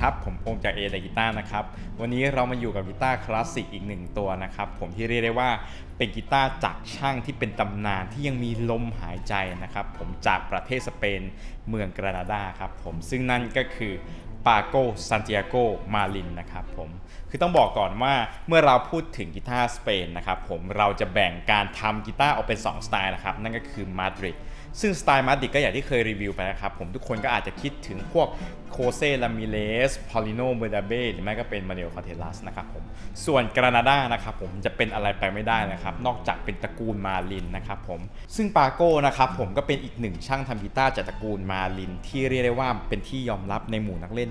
ครับ ผมโอมจากเอเดกีตาร์นะครับ วันนี้เรามาอยู่กับกีตาร์คลาสสิกอีกหนึ่งตัวนะครับ ผมที่เรียกได้ว่าเป็นกีตาร์จากช่างที่เป็นตำนานที่ยังมีลมหายใจนะครับ ผมจากประเทศสเปนเมืองกรานาดาครับผมซึ่งนั่นก็คือปาโกซันติอาโก มาลินนะครับผม คือต้องบอกก่อนว่าเมื่อเราพูดถึงกีตาร์สเปนนะครับผมเราจะแบ่งการทำกีตาร์ออกเป็น 2 สไตล์นะครับ นั่นก็คือมาดริด ซึ่งสไตล์มาดริดก็อย่างที่เคยรีวิวไปนะครับ ผมทุกคนก็อาจจะคิดถึงพวกโคเซลามิเลสพอลิโนเบดาเบหรือไม่ก็เป็นมาเนลคอนเทลัสนะครับผมส่วนกรานาดานะครับผมจะเป็นอะไรไปไม่ได้นะครับ นอกจากเป็นตระกูลมาลินนะครับผมซึ่งปาโก้นะครับผมก็เป็นอีกหนึ่งช่างทำกีตาร์จากตระกูลมาลิน ที่เรียกได้ว่าเป็นที่ยอมรับในหมู่นักเล่น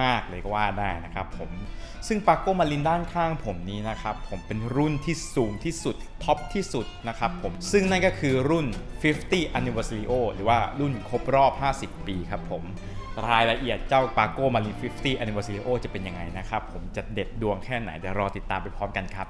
มาก ๆ เลยก็ว่าได้นะครับผมซึ่งปาโก้มาลินด้านข้างผมนี้นะครับผมเป็นรุ่นที่สูงที่สุดท็อปที่สุดนะครับผมซึ่งนั่นก็คือรุ่น 50 Anniversary หรือว่ารุ่นครบรอบ 50 ปีครับผมรายละเอียดเจ้าปาโก้มาลิน50 Anniversary จะเป็นยังไงนะครับ ผมจะเด็ดดวงแค่ไหนเดี๋ยวรอติดตามไปพร้อมกันครับ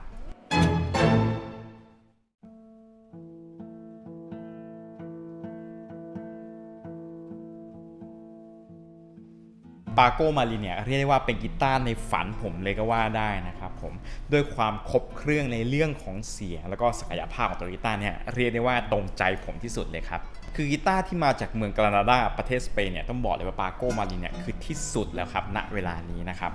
ปาโกมาลิเนี่ยเรียกได้ว่าเป็นกีตาร์ในฝันผมเลยก็ว่าได้นะครับผมด้วยความครบเครื่องในเรื่องของเสียง แล้วก็ศักยภาพของตัวกีตาร์เนี่ยเรียกได้ว่าตรงใจผมที่สุดเลยครับ คือกีตาร์ที่มาจากเมืองกรานาดาประเทศสเปนเนี่ยต้องบอกเลยว่าปาโกมาลินเนี่ยคือที่สุดแล้วครับณเวลานี้นะครับ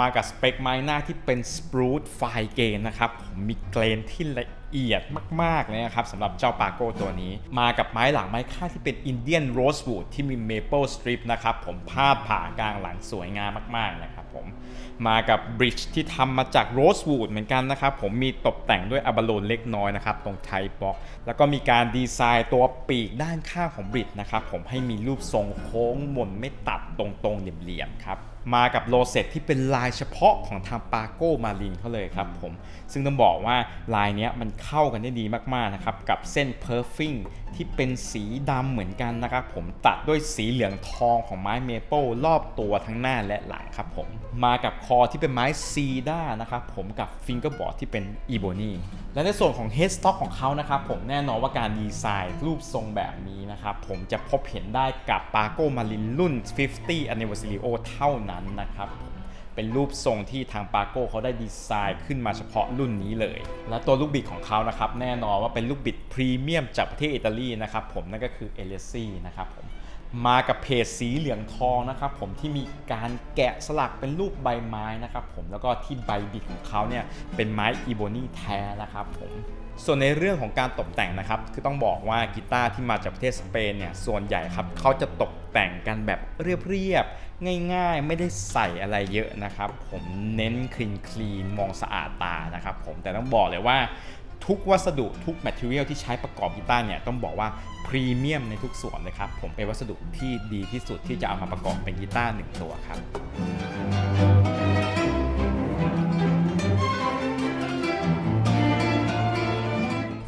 มากับสเปคไม้หน้าที่เป็นสปรูตไฟเกนนะครับผมมีเกรนที่ละเอียดมากๆเลยนะครับสำหรับเจ้าปาโก้ตัวนี้ มากับไม้หลังไม้ค่าที่เป็นอินเดียนโรส o ูดที่มีเมเปิลสตริปนะครับผมพาดผ่ากลางหลังสวยงามมากๆนะครับผมมากับบริดจ์ที่ทำมาจากโรสวูดเหมือนกันนะครับผมมีตกแต่งด้วยอะบาโลนเล็กน้อยนะครับตรงไทบ็อกแล้วก็มีการดีไซน์ตัวปีกด้านข้างของบริดจ์นะครับผมให้มีรูปทรงโค้งมนไม่ตัดตรงๆเหลี่ยมๆครับ มากับโลเซตที่เป็นลายเฉพาะของทางปาโก้มาลินเขาเลยครับผม ซึ่งต้องบอกว่าลายนี้มันเข้ากันได้ดีมากๆนะครับ กับเส้นเพอร์ฟิงที่เป็นสีดำเหมือนกันนะครับผมตัดด้วยสีเหลืองทองของไม้เมเปิลรอบตัวทั้งหน้าและหลังครับผม มากับคอที่เป็นไม้ซีด้านะครับผมกับฟิงเกอร์บอร์ดที่เป็นอีโบนีและในส่วนของเฮดสต็อกของเขานะครับผมแน่นอนว่าการดีไซน์รูปทรงแบบนี้นะครับผมจะพบเห็นได้กับปาโก้มาลินรุ่น 50 Anniversary เท่านั้นนะครับผมเป็นรูปทรงที่ทางปาโก้เขาได้ดีไซน์ขึ้นมาเฉพาะรุ่นนี้เลย และตัวลูกบิดของเขานะครับ แน่นอนว่าเป็นลูกบิดพรีเมียมจากประเทศอิตาลีนะครับผมนั่นก็คือเอเลซี่นะครับผม มากับเพจสีเหลืองทองนะครับผมที่มีการแกะสลักเป็นรูปใบไม้นะครับผมแล้วก็ที่ใบบิดของเขาเนี่ยเป็นไม้อีโบนีแท้นะครับผมส่วนในเรื่องของการตกแต่งนะครับคือต้องบอกว่ากีตาร์ที่มาจากประเทศสเปนเนี่ยส่วนใหญ่ครับเขาจะตกแต่งกันแบบเรียบๆง่ายๆ ไม่ได้ใส่อะไรเยอะนะครับ ผมเน้นคลีนคลีนมองสะอาดตานะครับผมแต่ต้องบอกเลยว่า ทุกวัสดุทุกแมทเทียลที่ใช้ประกอบกีตาร์เนี่ยต้องบอกว่าพรีเมียมในทุกส่วนเลยครับ ผมเป็นวัสดุที่ดีที่สุดที่จะเอามาประกอบเป็นกีตาร์หนึ่งตัวครับ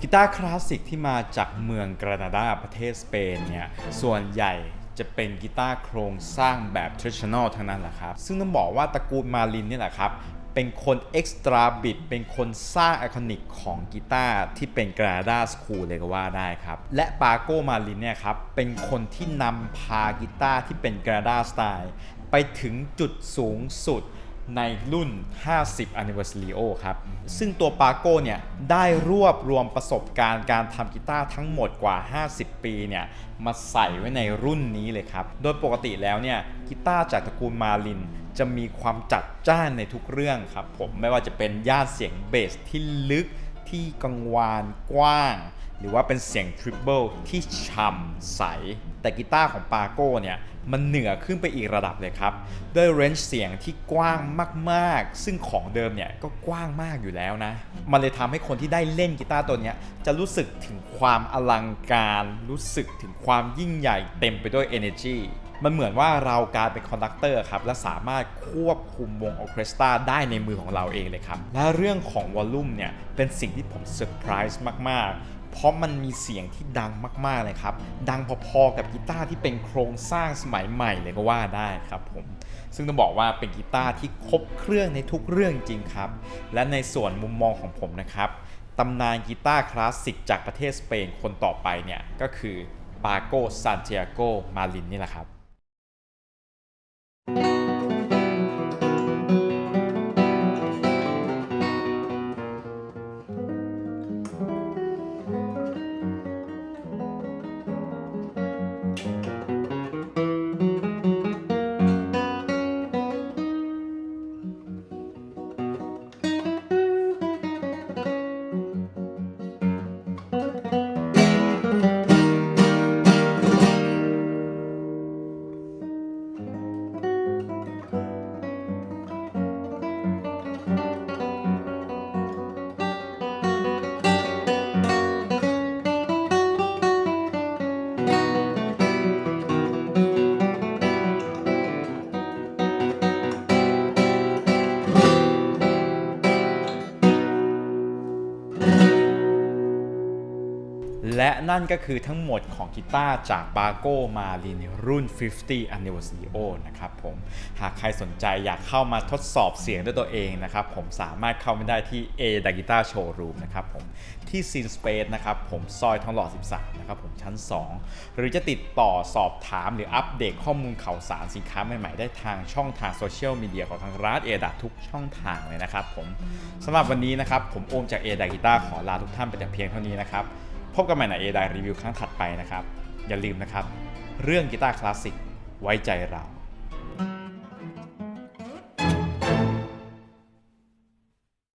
กีตาร์คลาสสิกที่มาจากเมืองกรานาดาประเทศสเปนเนี่ยส่วนใหญ่จะเป็นกีตาร์โครงสร้างแบบ traditional ทั้งนั้นแหละครับ ซึ่งต้องบอกว่าตระกูลมาลินเนี่ยแหละครับ เป็นคนเอ็กซ์ตร้าบิดเป็นคนสร้างไอคอนิกของกีตาร์ที่เป็นกราดาสคูลเลยก็ว่าได้ครับ และปาโกมาลินเนี่ยครับ เป็นคนที่นำพากีตาร์ที่เป็นกราดาสไตล์ไปถึงจุดสูงสุดในรุ่น 50 Anniversary ครับ ซึ่งตัวปาโก้เนี่ย ได้รวบรวมประสบการณ์การทำกีตาร์ทั้งหมดกว่า 50 ปีเนี่ย มาใส่ไว้ในรุ่นนี้เลยครับ โดยปกติแล้วเนี่ย กีตาร์จากตระกูลมาลิน จะมีความจัดจ้านในทุกเรื่องครับผมไม่ว่าจะเป็นย่านเสียงเบสที่ลึกที่กังวานกว้าง หรือว่าเป็นเสียงทริปเบิลที่ฉ่ำใส แต่กีตาร์ของปาโก้เนี่ย มันเหนือขึ้นไปอีกระดับเลยครับ ด้วยเรนจ์เสียงที่กว้างมากๆ ซึ่งของเดิมเนี่ย ก็กว้างมากอยู่แล้วนะ มันเลยทำให้คนที่ได้เล่นกีตาร์ตัวเนี้ยจะรู้สึกถึงความอลังการ รู้สึกถึงความยิ่งใหญ่เต็มไปด้วย energy มันเหมือนว่าเรากายเป็นคอนดักเตอร์ครับและสามารถควบคุมวงออร์เคสตราได้ในมือของเราเองเลยครับ และเรื่องของวอลลุ่มเนี่ยเป็นสิ่งที่ผมเซอร์ไพรส์มาก ๆเพราะมันมีเสียงที่ดังมาก ๆ เลยครับ ดังพอ ๆ กับกีตาร์ที่เป็นโครงสร้างสมัยใหม่เลยก็ว่าได้ครับผม ซึ่งต้องบอกว่าเป็นกีตาร์ที่ครบเครื่องในทุกเรื่องจริงครับ และในส่วนมุมมองของผมนะครับ ตำนานกีตาร์คลาสสิกจากประเทศสเปนคนต่อไปเนี่ย ก็คือปาโกซานเ i ียโก มาลินนี่แหละครับ นั่นก็คือทั้งหมดของกีตาร์จากบาโกมาลินรุ่น 50 Anniversary O นะครับผม หากใครสนใจอยากเข้ามาทดสอบเสียงด้วยตัวเองนะครับผมสามารถเข้ามาได้ที่ A d a Guitar Showroom นะครับผม ที่ Scene Space นะครับผมซอยทองหล่อ 13 นะครับผมชั้น 2 หรือจะติดต่อสอบถามหรืออัปเดตข้อมูลข่าวสารสินค้าใหม่ ๆ ได้ทางช่องทางโซเชียลมีเดียของทางร้านเอดาทุกช่องทางเลยนะครับผมสำหรับวันนี้นะครับผมโอมจากเอดากีตาร์ขอลาทุกท่านไปแต่เพียงเท่านี้นะครับ พบกันใหม่ในเอดารีวิวครั้งถัดไปนะครับ อย่าลืมนะครับ เรื่องกีตาร์คลาสสิกไว้ใจเรา